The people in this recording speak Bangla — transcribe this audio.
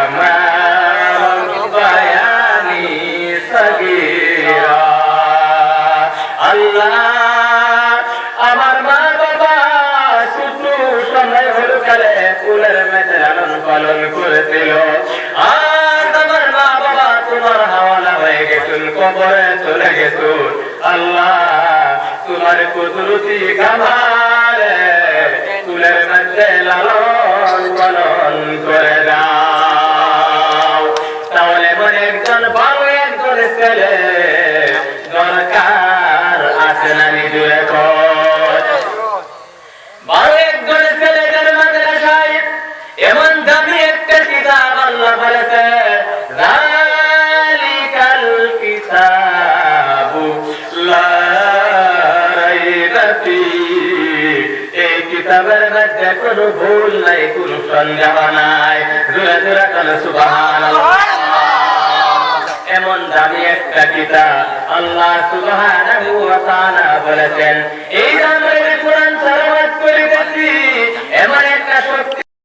আমার বাবা তোমার হয়ে চলে আল্লাহ তোমার কুদরতি কামালে একজন বড় একজন দরকার আছে না নিজু এখন। বড় এই কিতাবের মধ্যে কোনো ভুল নাই, কোনো সন্দেহ নাই। জোরে জোরে কোনো সুবহানাল্লাহ একটা কিতাব আল্লাহ সুবহানাহু ওয়া তাআলা বলেছেন। এই দামের